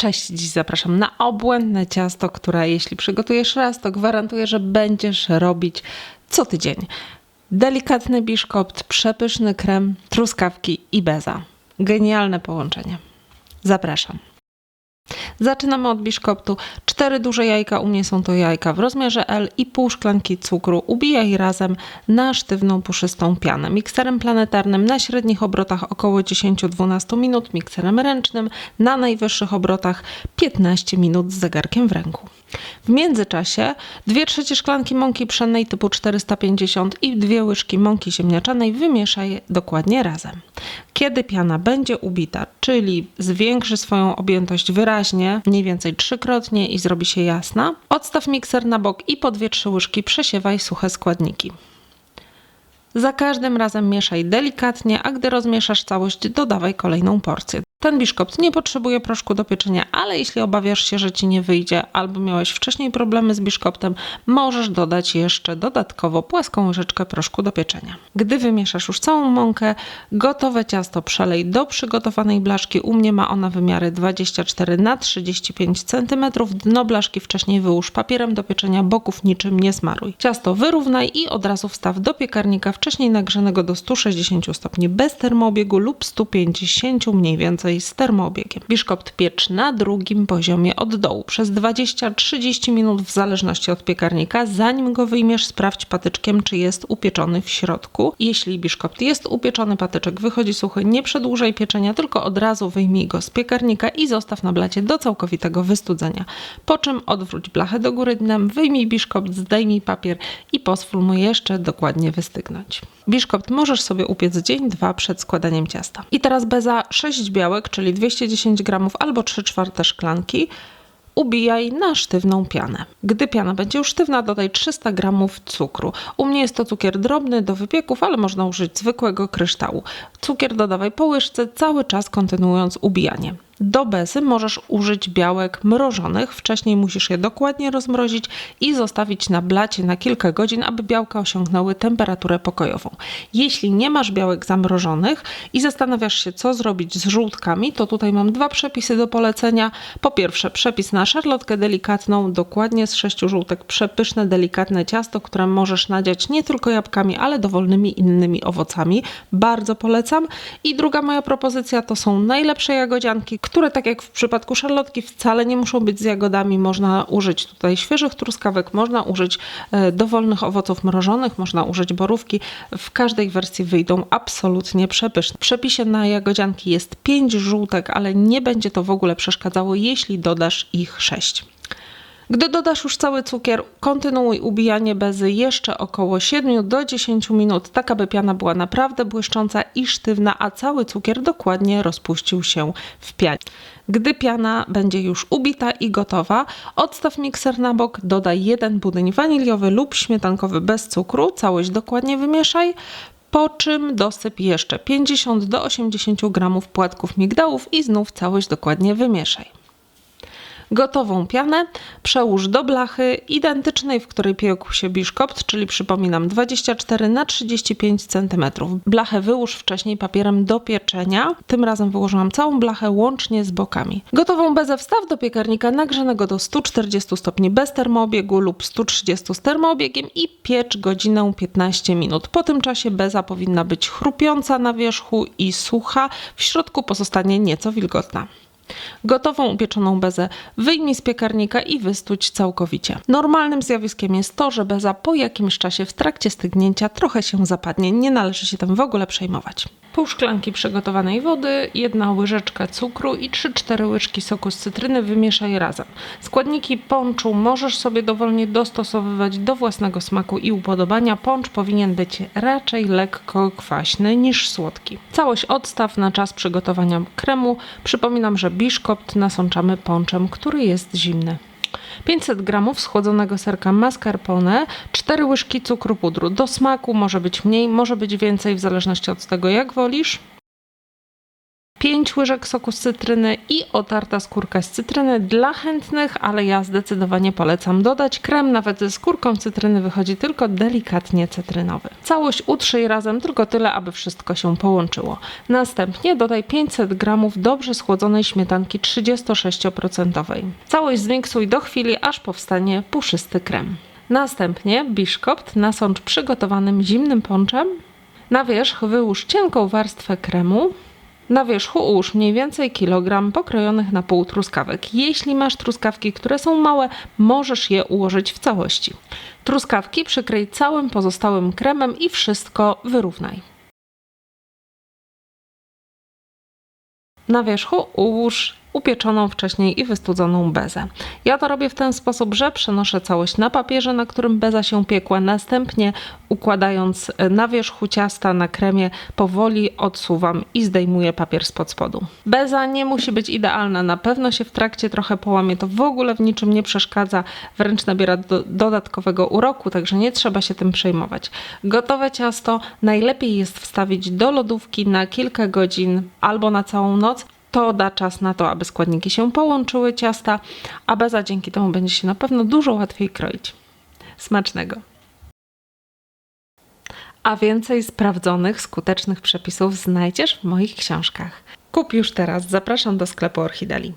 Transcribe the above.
Cześć, dziś zapraszam na obłędne ciasto, które jeśli przygotujesz raz, to gwarantuję, że będziesz robić co tydzień. Delikatny biszkopt, przepyszny krem, truskawki i beza. Genialne połączenie. Zapraszam. Zaczynamy od biszkoptu. Cztery duże jajka, u mnie są to jajka w rozmiarze L i pół szklanki cukru. Ubijaj razem na sztywną, puszystą pianę. Mikserem planetarnym na średnich obrotach około 10-12 minut, mikserem ręcznym na najwyższych obrotach 15 minut z zegarkiem w ręku. W międzyczasie 2 trzecie szklanki mąki pszennej typu 450 i dwie łyżki mąki ziemniaczanej wymieszaj dokładnie razem. Kiedy piana będzie ubita, czyli zwiększy swoją objętość wyraźnie, mniej więcej trzykrotnie i zrobi się jasna, odstaw mikser na bok i po 2-3 łyżki przesiewaj suche składniki. Za każdym razem mieszaj delikatnie, a gdy rozmieszasz całość, dodawaj kolejną porcję. Ten biszkopt nie potrzebuje proszku do pieczenia, ale jeśli obawiasz się, że ci nie wyjdzie, albo miałeś wcześniej problemy z biszkoptem, możesz dodać jeszcze dodatkowo płaską łyżeczkę proszku do pieczenia. Gdy wymieszasz już całą mąkę, gotowe ciasto przelej do przygotowanej blaszki. U mnie ma ona wymiary 24 na 35 cm. Dno blaszki wcześniej wyłóż papierem do pieczenia, boków niczym nie smaruj. Ciasto wyrównaj i od razu wstaw do piekarnika wcześniej nagrzanego do 160 stopni bez termoobiegu lub 150 mniej więcej z termoobiegiem. Biszkopt piecz na drugim poziomie od dołu przez 20-30 minut w zależności od piekarnika. Zanim go wyjmiesz, sprawdź patyczkiem, czy jest upieczony w środku. Jeśli biszkopt jest upieczony, patyczek wychodzi suchy, nie przedłużaj pieczenia, tylko od razu wyjmij go z piekarnika i zostaw na blacie do całkowitego wystudzenia. Po czym odwróć blachę do góry dnem, wyjmij biszkopt, zdejmij papier i pozwól mu jeszcze dokładnie wystygnąć. Biszkopt możesz sobie upiec dzień, dwa przed składaniem ciasta. I teraz beza 6 białek, czyli 210 gramów albo 3 czwarte szklanki. Ubijaj na sztywną pianę. Gdy piana będzie już sztywna, dodaj 300 gramów cukru. U mnie jest to cukier drobny do wypieków, ale można użyć zwykłego kryształu. Cukier dodawaj po łyżce, cały czas kontynuując ubijanie. Do bezy możesz użyć białek mrożonych. Wcześniej musisz je dokładnie rozmrozić i zostawić na blacie na kilka godzin, aby białka osiągnęły temperaturę pokojową. Jeśli nie masz białek zamrożonych i zastanawiasz się, co zrobić z żółtkami, to tutaj mam dwa przepisy do polecenia. Po pierwsze, przepis na szarlotkę delikatną, dokładnie z sześciu żółtek, przepyszne, delikatne ciasto, które możesz nadziać nie tylko jabłkami, ale dowolnymi innymi owocami. Bardzo polecam. I druga moja propozycja to są najlepsze jagodzianki, które tak jak w przypadku szarlotki wcale nie muszą być z jagodami. Można użyć tutaj świeżych truskawek, można użyć e, dowolnych owoców mrożonych, można użyć borówki. W każdej wersji wyjdą absolutnie przepyszne. W przepisie na jagodzianki jest 5 żółtek, ale nie będzie to w ogóle przeszkadzało, jeśli dodasz ich 6. Gdy dodasz już cały cukier, kontynuuj ubijanie bezy jeszcze około 7 do 10 minut, tak aby piana była naprawdę błyszcząca i sztywna, a cały cukier dokładnie rozpuścił się w pianie. Gdy piana będzie już ubita i gotowa, odstaw mikser na bok, dodaj jeden budyń waniliowy lub śmietankowy bez cukru, całość dokładnie wymieszaj, po czym dosyp jeszcze 50 do 80 gramów płatków migdałów i znów całość dokładnie wymieszaj. Gotową pianę przełóż do blachy identycznej, w której piekł się biszkopt, czyli przypominam 24 na 35 cm. Blachę wyłóż wcześniej papierem do pieczenia. Tym razem wyłożyłam całą blachę łącznie z bokami. Gotową bezę wstaw do piekarnika nagrzanego do 140 stopni bez termoobiegu lub 130 z termoobiegiem i piecz godzinę 15 minut. Po tym czasie beza powinna być chrupiąca na wierzchu i sucha, w środku pozostanie nieco wilgotna. Gotową upieczoną bezę wyjmij z piekarnika i wystudź całkowicie. Normalnym zjawiskiem jest to, że beza po jakimś czasie w trakcie stygnięcia trochę się zapadnie. Nie należy się tym w ogóle przejmować. Pół szklanki przygotowanej wody, jedna łyżeczka cukru i 3-4 łyżki soku z cytryny wymieszaj razem. Składniki ponczu możesz sobie dowolnie dostosowywać do własnego smaku i upodobania. Poncz powinien być raczej lekko kwaśny niż słodki. Całość odstaw na czas przygotowania kremu. Przypominam, że biszkopt nasączamy ponczem, który jest zimny. 500 g schłodzonego serka mascarpone, 4 łyżki cukru pudru. Do smaku może być mniej, może być więcej w zależności od tego jak wolisz. 5 łyżek soku z cytryny i otarta skórka z cytryny dla chętnych, ale ja zdecydowanie polecam dodać krem, nawet ze skórką cytryny wychodzi tylko delikatnie cytrynowy. Całość utrzyj razem tylko tyle, aby wszystko się połączyło. Następnie dodaj 500 g dobrze schłodzonej śmietanki 36%. Całość zmiksuj do chwili, aż powstanie puszysty krem. Następnie biszkopt nasącz przygotowanym zimnym ponczem. Na wierzch wyłóż cienką warstwę kremu. Na wierzchu ułóż mniej więcej kilogram pokrojonych na pół truskawek. Jeśli masz truskawki, które są małe, możesz je ułożyć w całości. Truskawki przykryj całym pozostałym kremem i wszystko wyrównaj. Na wierzchu ułóż upieczoną wcześniej i wystudzoną bezę. Ja to robię w ten sposób, że przenoszę całość na papierze, na którym beza się piekła, następnie układając na wierzchu ciasta na kremie, powoli odsuwam i zdejmuję papier spod spodu. Beza nie musi być idealna, na pewno się w trakcie trochę połamie, to w ogóle w niczym nie przeszkadza, wręcz nabiera do, dodatkowego uroku, także nie trzeba się tym przejmować. Gotowe ciasto najlepiej jest wstawić do lodówki na kilka godzin albo na całą noc, to da czas na to, aby składniki się połączyły ciasta, a beza dzięki temu będzie się na pewno dużo łatwiej kroić. Smacznego! A więcej sprawdzonych, skutecznych przepisów znajdziesz w moich książkach. Kup już teraz, zapraszam do sklepu Orchideli.